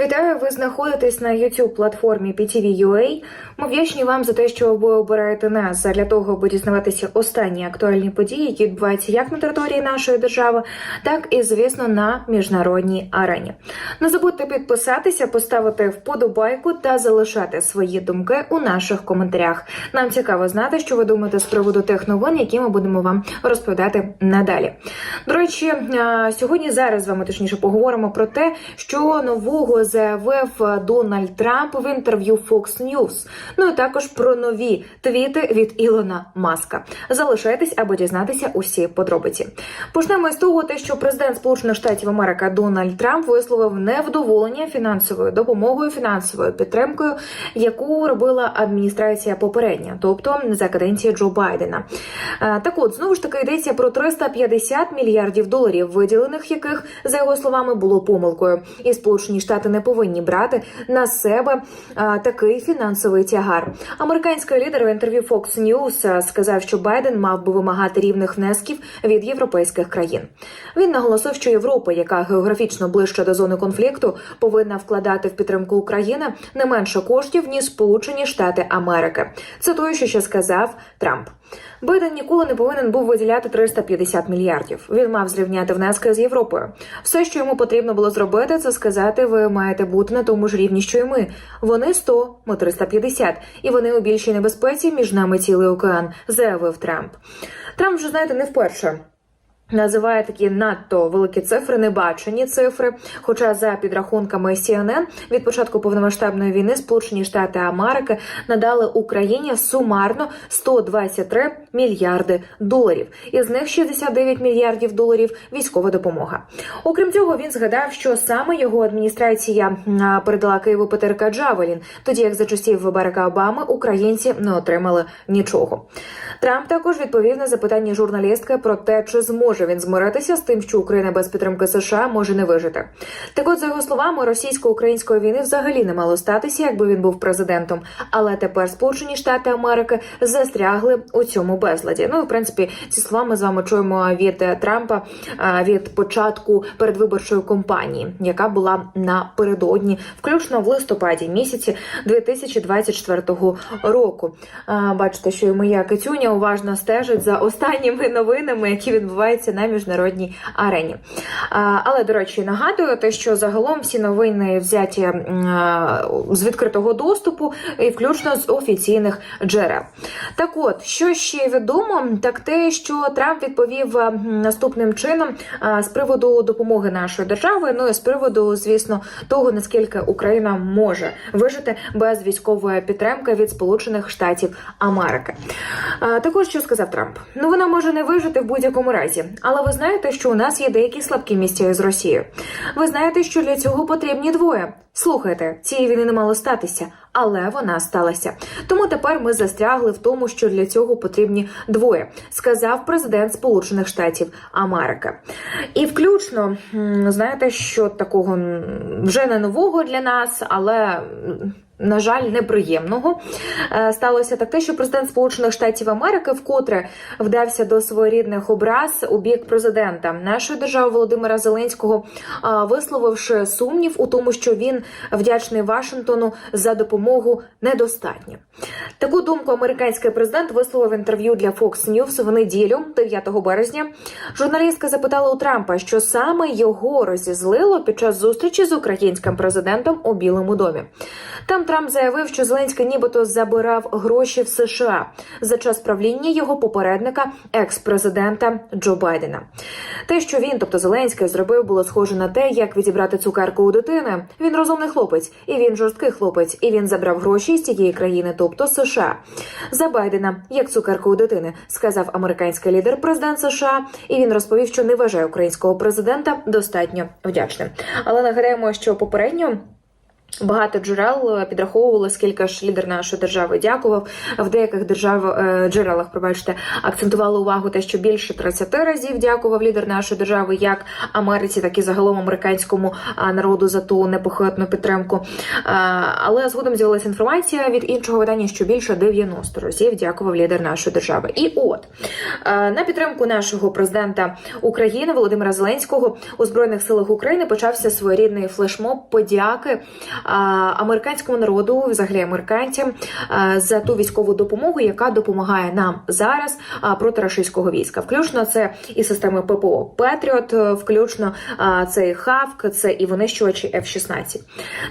Вітаю, ви знаходитесь на youtube платформі PTV.ua. Ми вдячні вам за те, що ви обираєте нас для того, аби дізнаватися останні актуальні події, які відбуваються як на території нашої держави, так і звісно на міжнародній арені. Не забудьте підписатися, поставити вподобайку та залишати свої думки у наших коментарях. Нам цікаво знати, що ви думаєте з приводу тих новин, які ми будемо вам розповідати надалі. До речі, сьогодні зараз з вами точніше поговоримо про те, що нового заявив Дональд Трамп в інтерв'ю Fox News. Ну і також про нові твіти від Ілона Маска. Залишайтесь, аби дізнатися усі подробиці. Почнемо з того, те, що президент Сполучених Штатів Америки Дональд Трамп висловив невдоволення фінансовою допомогою, фінансовою підтримкою, яку робила адміністрація попередня, тобто за каденції Джо Байдена. Е, Так от знову ж таки йдеться про 350 мільярдів доларів, виділених яких за його словами було помилкою, і Сполучені Штати не повинні брати на себе а, такий фінансовий тягар. Американський лідер в інтерв'ю Fox News сказав, що Байден мав би вимагати рівних внесків від європейських країн. Він наголосив, що Європа, яка географічно ближче до зони конфлікту, повинна вкладати в підтримку України не менше коштів ніж Сполучені Штати Америки. Цитуючи, що ще сказав Трамп. Байден ніколи не повинен був виділяти 350 мільярдів. Він мав зрівняти внески з Європою. Все, що йому потрібно було зробити, це сказати: ви маєте бути на тому ж рівні, що й ми. Вони 100, ми 350. і вони у більшій небезпеці між нами цілий океан, заявив Трамп. Трамп вже знаєте не вперше. Називає такі надто великі цифри, небачені цифри. Хоча за підрахунками CNN, від початку повномасштабної війни Сполучені Штати Америки надали Україні сумарно 123 мільярди доларів. Із них 69 мільярдів доларів військова допомога. Окрім цього, він згадав, що саме його адміністрація передала Києву ПТРК Джавелін, тоді як за часів Барака Обами українці не отримали нічого. Трамп також відповів на запитання журналістки про те, чи зможе він змиритися з тим, що Україна без підтримки США може не вижити. Так от, за його словами, російсько-української війни взагалі не мало статися, якби він був президентом. Але тепер Сполучені Штати Америки застрягли у цьому безладі. Ну в принципі, ці слова ми з вами чуємо від Трампа від початку передвиборчої кампанії, яка була напередодні, включно в листопаді місяці 2024 року. Бачите, що і моя Китюня уважно стежить за останніми новинами, які відбуваються на міжнародній арені. Але, до речі, нагадую, те, що загалом всі новини взяті з відкритого доступу, і включно з офіційних джерел. Так от, що ще відомо, так те, що Трамп відповів наступним чином з приводу допомоги нашої держави, ну і з приводу, звісно, того, наскільки Україна може вижити без військової підтримки від Сполучених Штатів Америки. Також що сказав Трамп? Ну вона може не вижити в будь-якому разі, але ви знаєте, що у нас є деякі слабкі місця з Росією. Ви знаєте, що для цього потрібні двоє. Слухайте, цієї війни не мало статися, але вона сталася. Тому тепер ми застрягли в тому, що для цього потрібні двоє, сказав президент Сполучених Штатів Америки. І включно знаєте, що такого вже не нового для нас, але. На жаль, неприємного Е, сталося так те, що президент Сполучених Штатів Америки вкотре вдався до своєрідних образ у бік президента нашої держави Володимира Зеленського, а, висловивши сумнів у тому, що він вдячний Вашингтону за допомогу недостатньо. Таку думку американський президент висловив інтерв'ю для Fox News в неділю, 9 березня. Журналістка запитала у Трампа, що саме його розізлило під час зустрічі з українським президентом у Білому домі. Там Трамп заявив, що Зеленський нібито забирав гроші в США за час правління його попередника, екс-президента Джо Байдена. Те, що він, тобто Зеленський, зробив, було схоже на те, як відібрати цукерку у дитини. Він розумний хлопець, і він жорсткий хлопець, і він забрав гроші з цієї країни, тобто США. За Байдена, як цукерку у дитини, сказав американський лідер, президент США, і він розповів, що не вважає українського президента достатньо вдячним. Але нагадаємо, що попередньо. Багато джерел е, підраховували, скільки ж лідер нашої держави дякував. В деяких держав е, джерелах, пробачте, акцентували увагу те, що більше 30 разів дякував лідер нашої держави, як Америці, так і загалом американському народу за ту непохитну підтримку. Але згодом з'явилася інформація від іншого видання, що більше 90 разів дякував лідер нашої держави. І от е, на підтримку нашого президента України Володимира Зеленського у збройних силах України почався своєрідний флешмоб подяки американському народу, взагалі американцям, за ту військову допомогу, яка допомагає нам зараз проти рашистського війська. Включно це і системи ППО Петріот, е, включно це і Хавк, це і винищувачі F-16.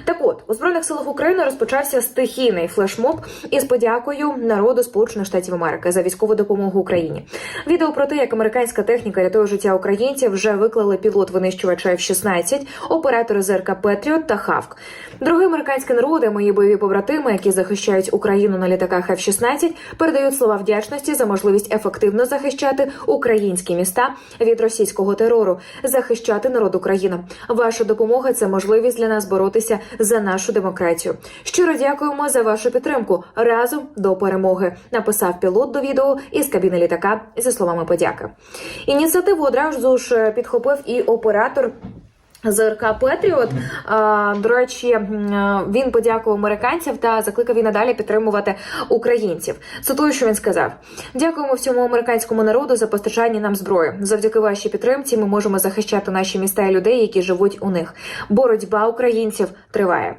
Так от у збройних силах України розпочався стихійний флешмоб із подякою народу Сполучених Штатів Америки за військову допомогу Україні. Відео про те, як американська техніка рятує життя українців, вже виклали пілот винищувача F-16, оператори ЗРК Петріот та Хавк. Дорогі американські народи, мої бойові побратими, які захищають Україну на літаках F-16, передають слова вдячності за можливість ефективно захищати українські міста від російського терору, захищати народ України. Ваша допомога це можливість для нас боротися за нашу демократію. Щиро дякуємо за вашу підтримку. Разом до перемоги. Написав пілот до відео із кабіни літака зі словами подяки. Ініціативу одразу ж підхопив і оператор. ЗРК Петріот А, до речі, він подякував американців та закликав і надалі підтримувати українців. Цитую, що він сказав: дякуємо всьому американському народу за постачання нам зброї. Завдяки вашій підтримці ми можемо захищати наші міста і людей, які живуть у них. Боротьба українців триває.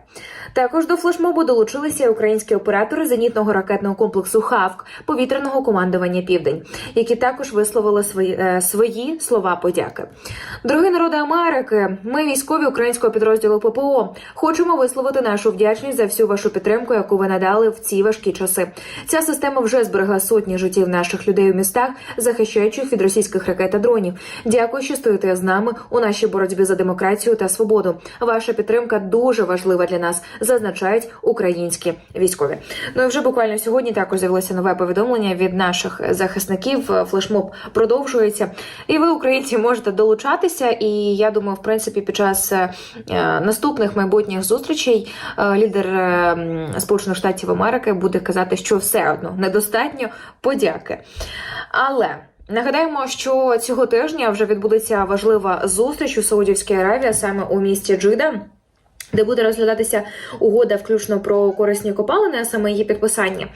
Також до флешмобу долучилися українські оператори зенітного ракетного комплексу Хавк повітряного командування Південь, які також висловили свої, е, свої слова подяки. Дорогі народи Америки, ми військові українського підрозділу ППО. Хочемо висловити нашу вдячність за всю вашу підтримку, яку ви надали в ці важкі часи. Ця система вже зберегла сотні життів наших людей у містах, захищаючи від російських ракет та дронів. Дякую, що стоїте з нами у нашій боротьбі за демократію та свободу. Ваша підтримка дуже важлива для нас, зазначають українські військові. Ну і вже буквально сьогодні також з'явилося нове повідомлення від наших захисників. Флешмоб продовжується, і ви, українці, можете долучатися. І я думаю, в принципі, під час е, наступних майбутніх зустрічей е, лідер е, Сполучених Штатів Америки буде казати, що все одно недостатньо подяки. Але. Нагадаємо, що цього тижня вже відбудеться важлива зустріч у Саудівській Аравії, саме у місті Джида. Де буде розглядатися угода, включно про корисні копалини, а саме її підписання,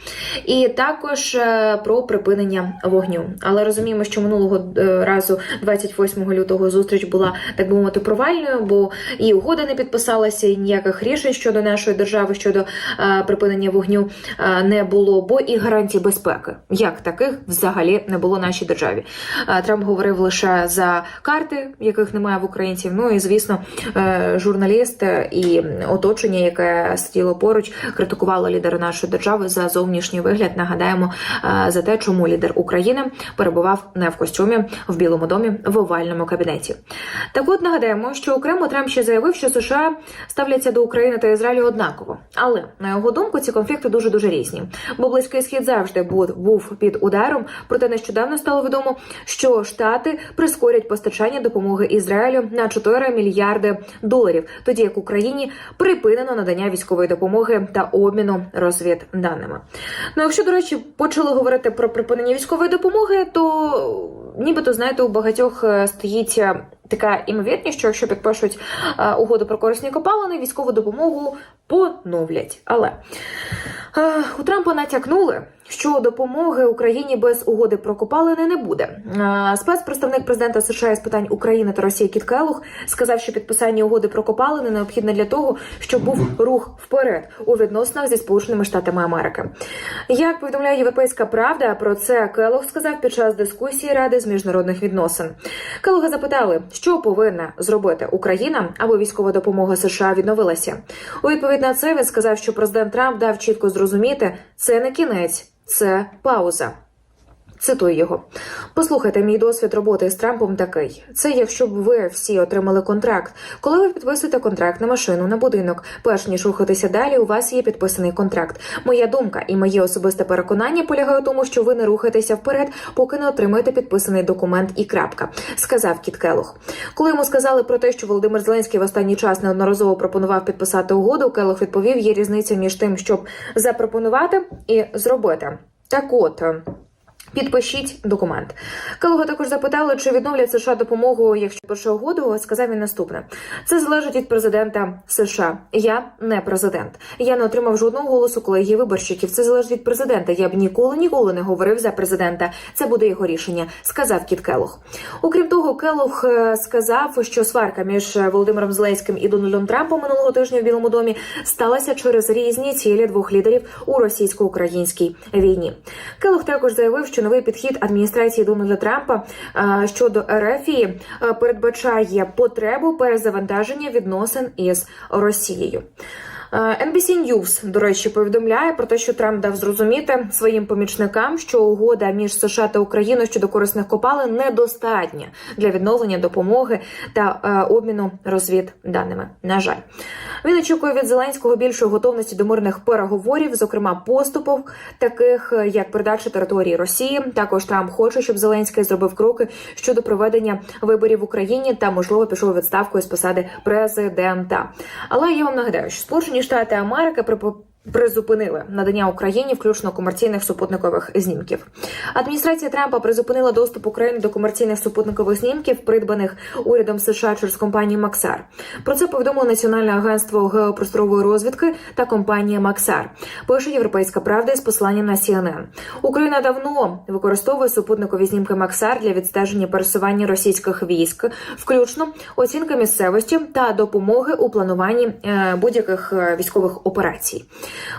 і також е, про припинення вогню. Але розуміємо, що минулого е, разу, 28 лютого, зустріч була так би мовити провальною, бо і угода не підписалася, і ніяких рішень щодо нашої держави щодо е, припинення вогню не було, бо і гарантій безпеки як таких взагалі не було нашій державі. Трамп говорив лише за карти, яких немає в українців. Ну і звісно, е, журналіст і оточення, яке сиділо поруч, критикувало лідера нашої держави за зовнішній вигляд. Нагадаємо е, за те, чому лідер України перебував не в костюмі в Білому домі в овальному кабінеті. Так от нагадаємо, що окремо Трамп ще заявив, що США ставляться до України та Ізраїлю однаково. Але на його думку, ці конфлікти дуже дуже різні. Бо близький схід завжди був, під ударом. Проте нещодавно стало відомо, що Штати прискорять постачання допомоги Ізраїлю на 4 мільярди доларів, тоді як Україні припинено надання військової допомоги та обміну розвідданими. Ну, якщо, до речі, почали говорити про припинення військової допомоги, то нібито знаєте, у багатьох е, стоїть. е, Така імовірність, що якщо підпишуть е, угоду про корисні копалини, військову допомогу поновлять. Але у Трампа натякнули, що допомоги Україні без угоди про копалини не буде. Е, спецпредставник президента США з питань України та Росії Кіт Келух сказав, що підписання угоди про копалини необхідне для того, щоб був рух вперед у відносинах зі Сполученими Штатами Америки. Як повідомляє Європейська Правда, про це Келух сказав під час дискусії Ради з міжнародних відносин. Келуга запитали, що повинна зробити Україна, аби військова допомога США відновилася. У відповідь на це він сказав, що президент Трамп дав чітко зрозуміти, це не кінець, це пауза. Цитую його: послухайте, мій досвід роботи з Трампом такий: це якщо б ви всі отримали контракт. Коли ви підписуєте контракт на машину на будинок, перш ніж рухатися далі, у вас є підписаний контракт. Моя думка і моє особисте переконання полягає у тому, що ви не рухаєтеся вперед, поки не отримаєте підписаний документ і крапка, сказав Кіт Келох. Коли йому сказали про те, що Володимир Зеленський в останній час неодноразово пропонував підписати угоду, Келох відповів: є різниця між тим, щоб запропонувати і зробити. Так от. Підпишіть документ. Келога також запитали, чи відновлять США допомогу, якщо перша угоду. Сказав він наступне: це залежить від президента США. Я не президент. Я не отримав жодного голосу колегії виборщиків. Це залежить від президента. Я б ніколи ніколи не говорив за президента. Це буде його рішення, сказав Кіт Келох. Окрім того, Келох е, сказав, що сварка між Володимиром Зеленським і Дональдом Трампом минулого тижня в Білому домі сталася через різні цілі двох лідерів у російсько-українській війні. Келох також заявив, що новий підхід адміністрації Дональда Трампа е, щодо Ерефії е, передбачає потребу перезавантаження відносин із Росією. Е, NBC News, до речі, повідомляє про те, що Трамп дав зрозуміти своїм помічникам, що угода між США та Україною щодо корисних копалин недостатня для відновлення допомоги та е, обміну розвідданими. На жаль, він очікує від Зеленського більшої готовності до мирних переговорів, зокрема поступок, таких е, як передача території Росії. Також Трамп хоче, щоб Зеленський зробив кроки щодо проведення виборів в Україні та можливо пішов відставку із посади президента. Але я вам нагадаю, що сполучені Штати Америки Призупинили надання Україні, включно комерційних супутникових знімків. Адміністрація Трампа призупинила доступ України до комерційних супутникових знімків, придбаних урядом США через компанію Максар. Про це повідомило Національне агентство геопросторової розвідки та компанія Максар. Пише Європейська правда з посиланням на CNN. Україна давно використовує супутникові знімки Максар для відстеження пересування російських військ, включно оцінка місцевості та допомоги у плануванні е, будь-яких е, військових операцій.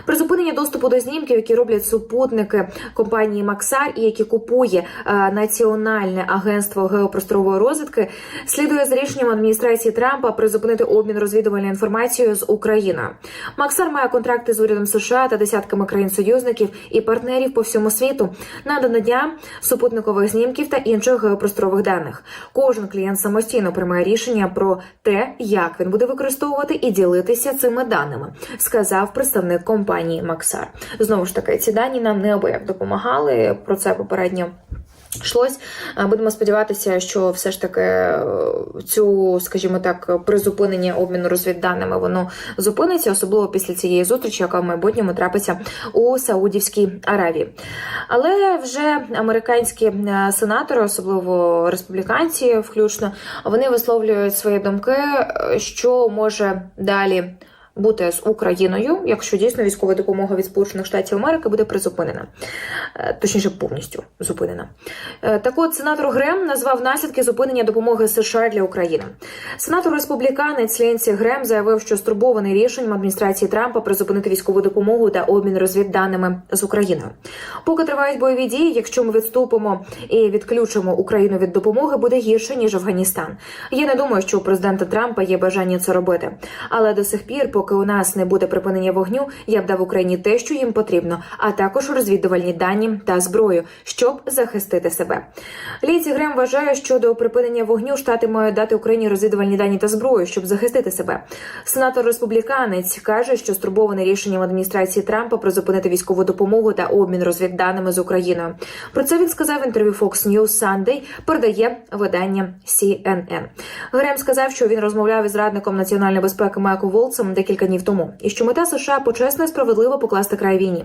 Призупинення доступу до знімків, які роблять супутники компанії Максар і які купує е, Національне агентство геопросторової розвідки, слідує за рішенням адміністрації Трампа призупинити обмін розвідувальною інформацією з Україною. Максар має контракти з урядом США та десятками країн-союзників і партнерів по всьому світу на надання супутникових знімків та інших геопросторових даних. Кожен клієнт самостійно приймає рішення про те, як він буде використовувати і ділитися цими даними, сказав представник компанії Максар. Знову ж таки, ці дані нам неабияк допомагали. Про це попередньо. Йшлось, будемо сподіватися, що все ж таки е, цю, скажімо так, призупинення обміну розвідданими воно зупиниться, особливо після цієї зустрічі, яка в майбутньому трапиться у Саудівській Аравії. Але вже американські е, сенатори, особливо республіканці, включно, вони висловлюють свої думки, е, що може далі бути з Україною, якщо дійсно військова допомога від Сполучених Штатів Америки буде призупинена, е, точніше повністю зупинена. Е, так от сенатор Грем назвав наслідки зупинення допомоги США для України. Сенатор республіканець Ленсі Грем заявив, що стурбований рішенням адміністрації Трампа призупинити військову допомогу та обмін розвідданими з Україною. Поки тривають бойові дії, якщо ми відступимо і відключимо Україну від допомоги, буде гірше ніж Афганістан. Я не думаю, що у президента Трампа є бажання це робити, але до сих пір, поки у нас не буде припинення вогню, я б дав Україні те, що їм потрібно, а також розвідувальні дані та зброю, щоб захистити себе. Ліці Грем вважає, що до припинення вогню штати мають дати Україні розвідувальні дані та зброю, щоб захистити себе. Сенатор республіканець каже, що стурбований рішенням адміністрації Трампа призупинити військову допомогу та обмін розвідданими з Україною. Про це він сказав в інтерв'ю Fox News Sunday, передає видання CNN. Грем сказав, що він розмовляв із радником національної безпеки Майкл Волцем декілька днів тому, і що мета США почесно і справедливо покласти край війні.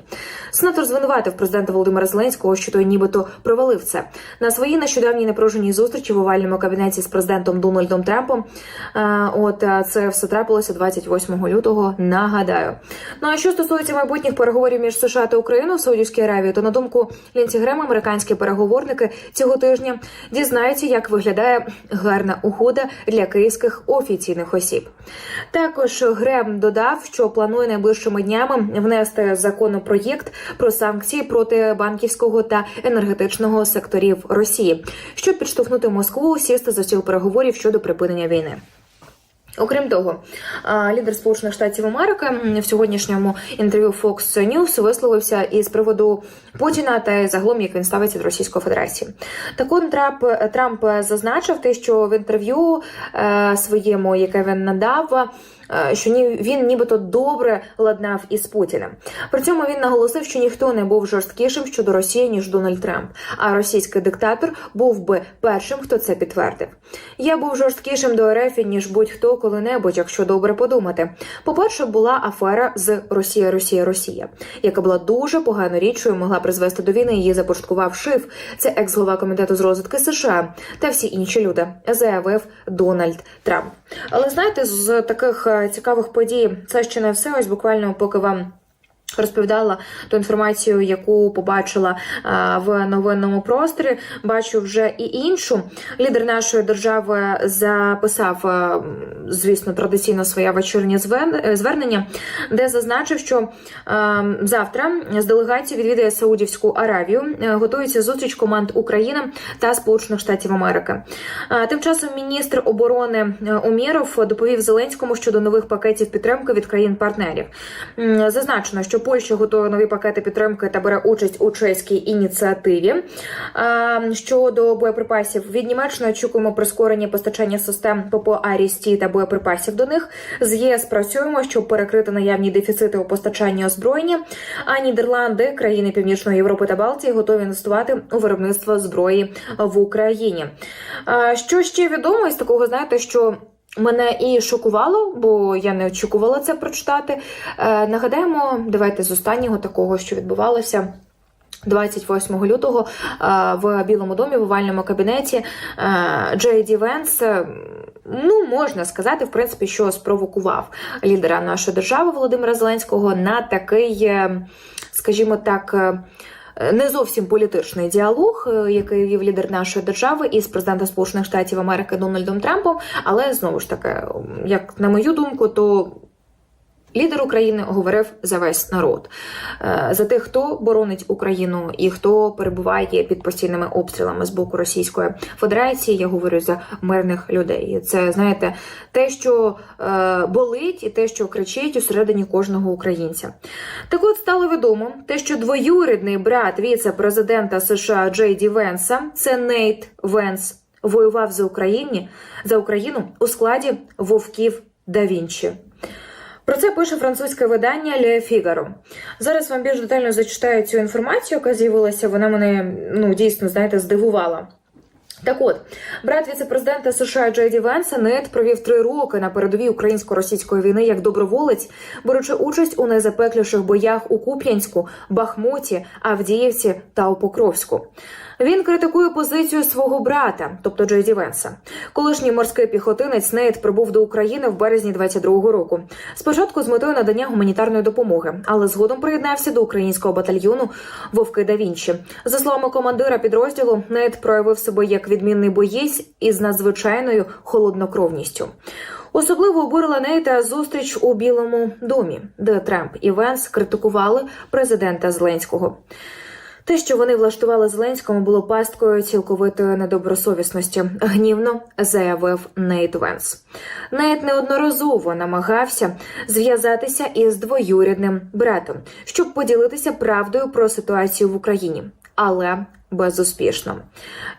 Сенатор звинуватив президента Володимира Зеленського, що той нібито провалив це на своїй нещодавній напруженій зустрічі в овальному кабінеті з президентом Дональдом Трампом. От це все трапилося 28 лютого. Нагадаю. Ну а що стосується майбутніх переговорів між США та Україною в Саудівській Аравії, то на думку Лінці Грема, американські переговорники цього тижня дізнаються, як виглядає гарна угода для київських офіційних осіб. Також Грем додав, що планує найближчими днями внести законопроєкт про санкції проти банківського та енергетичного секторів Росії, щоб підштовхнути Москву сісти за стіл переговорів щодо припинення війни. Окрім того, лідер Сполучених Штатів Америки в сьогоднішньому інтерв'ю Fox News висловився із приводу Путіна та загалом, як він ставиться до Російської Федерації. Так от Трамп, Трамп зазначив те, що в інтерв'ю е, своєму, яке він надав. Е, Що він нібито добре ладнав із Путіним. При цьому він наголосив, що ніхто не був жорсткішим щодо Росії ніж Дональд Трамп. А російський диктатор був би першим, хто це підтвердив. Я був жорсткішим до РФ, ніж будь-хто коли-небудь, якщо добре подумати. По-перше, була афера з Росія, Росія, Росія, яка була дуже поганою річчю могла призвести до війни. Її започаткував Шиф, це екс-голова комітету з розвитки США та всі інші люди, заявив Дональд Трамп. Але знаєте, з таких е, цікавих подій це ще не все. Ось буквально поки вам. Розповідала ту інформацію, яку побачила в новинному просторі. Бачу вже і іншу. Лідер нашої держави записав, звісно, традиційно своє вечірнє звернення, де зазначив, що завтра з делегацією відвідає Саудівську Аравію. Е, Готується зустріч команд України та Сполучених Штатів Америки. Тим часом міністр оборони е, Умєров доповів Зеленському щодо нових пакетів підтримки від країн-партнерів. Зазначено, що Польща готує нові пакети підтримки та бере участь у чеській ініціативі. А, Щодо боєприпасів від Німеччини очікуємо прискорення постачання систем ППО Арісті та боєприпасів до них. З ЄС працюємо, щоб перекрити наявні дефіцити у постачанні озброєння. А Нідерланди, країни Північної Європи та Балтії, готові інвестувати у виробництво зброї в Україні. Що ще відомо із такого, знаєте, що. Мене і шокувало, бо я не очікувала це прочитати. Е, нагадаємо, давайте з останнього такого, що відбувалося. 28 лютого е, в Білому домі в овальному кабінеті е, Джей Ді Венс, ну можна сказати, в принципі, що спровокував лідера нашої держави Володимира Зеленського на такий, скажімо так. Е, Не зовсім політичний діалог, е, який вів лідер нашої держави із президентом Сполучених Штатів Америки Дональдом Трампом. Але знову ж таки, як на мою думку, то Лідер України говорив за весь народ, Е, за тих, хто боронить Україну і хто перебуває під постійними обстрілами з боку Російської Федерації. Я говорю за мирних людей. Це знаєте, те, що е, болить, і те, що кричить усередині кожного українця. Так от стало відомо, те, що двоюрідний брат віце-президента США Джей Ді Венса, це Нейт Венс, воював за Україні за Україну у складі вовків да Вінчі. Про це пише французьке видання Le Figaro. Зараз вам більш детально зачитаю цю інформацію, яка з'явилася. Вона мене ну дійсно знаєте здивувала. Так от, брат віце-президента США Джейді Венса Нед провів три роки на передовій українсько-російської війни як доброволець, беручи участь у найзапекліших боях у Куп'янську, Бахмуті, Авдіївці та у Покровську. Він критикує позицію свого брата, тобто Джейді Венса. Колишній морський піхотинець Нейт прибув до України в березні 22-го року. Спочатку з метою надання гуманітарної допомоги, але згодом приєднався до українського батальйону Вовки да Вінчі. За словами командира підрозділу, Нейт проявив себе як відмінний боєць із надзвичайною холоднокровністю. Особливо обурила Нейта зустріч у Білому домі, де Трамп і Венс критикували президента Зеленського. Те, що вони влаштували Зеленському, було пасткою цілковитої недобросовісності, гнівно заявив Нейт Венс. Нейт неодноразово намагався зв'язатися із двоюрідним братом, щоб поділитися правдою про ситуацію в Україні, але безуспішно.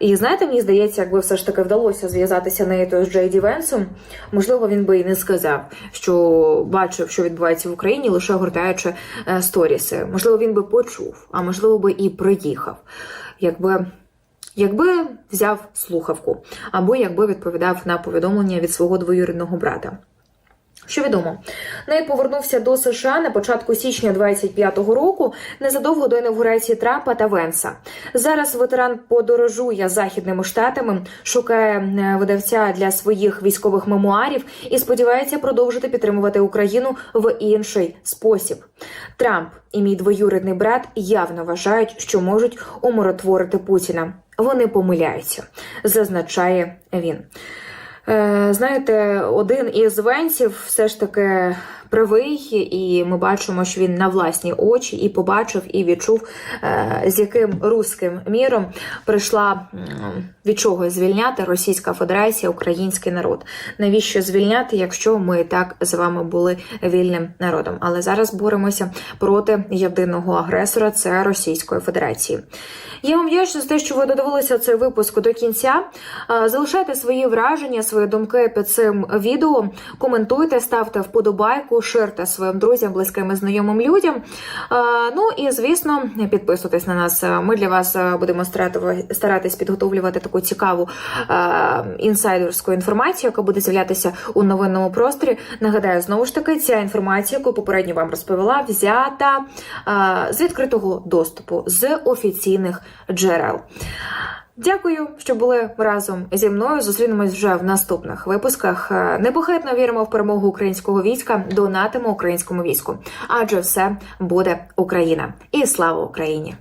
І знаєте, мені здається, якби все ж таки вдалося зв'язатися Нейту з Джейді Венсом, можливо, він би і не сказав, що бачив, що відбувається в Україні, лише гортаючи е, сторіси. Можливо, він би почув, а можливо, би і приїхав. Якби. Якби взяв слухавку, або якби відповідав на повідомлення від свого двоюрідного брата. Що відомо, Нейт повернувся до США на початку січня 25-го року, незадовго до інавгурації Трампа та Венса. Зараз ветеран подорожує західними штатами, шукає е, видавця для своїх військових мемуарів і сподівається продовжити підтримувати Україну в інший спосіб. Трамп і мій двоюрідний брат явно вважають, що можуть умиротворити Путіна. Вони помиляються, зазначає він. Е, Знаєте, один із венців все ж таки правий, і ми бачимо, що він на власні очі і побачив, і відчув, е, з яким руським міром прийшла від чого звільняти Російська Федерація, український народ. Навіщо звільняти, якщо ми так з вами були вільним народом? Але зараз боремося проти єдиного агресора це Російської Федерації. Я вам вдячна за те, що ви додивилися цей випуск до кінця. Е, Залишайте свої враження, свої думки під цим відео. Коментуйте, ставте вподобайку, ширте своїм друзям, близьким і знайомим людям. Ну і звісно, підписуйтесь на нас. Ми для вас будемо старати- старатись підготовлювати таку цікаву інсайдерську інформацію, яка буде з'являтися у новинному просторі. Нагадаю, знову ж таки, ця інформація, яку попередньо вам розповіла, взята з відкритого доступу з офіційних джерел. Дякую, що були разом зі мною. Зустрінемось вже в наступних випусках. Е, Непохитно віримо в перемогу українського війська. Донатимо українському війську, адже все буде Україна. І слава Україні!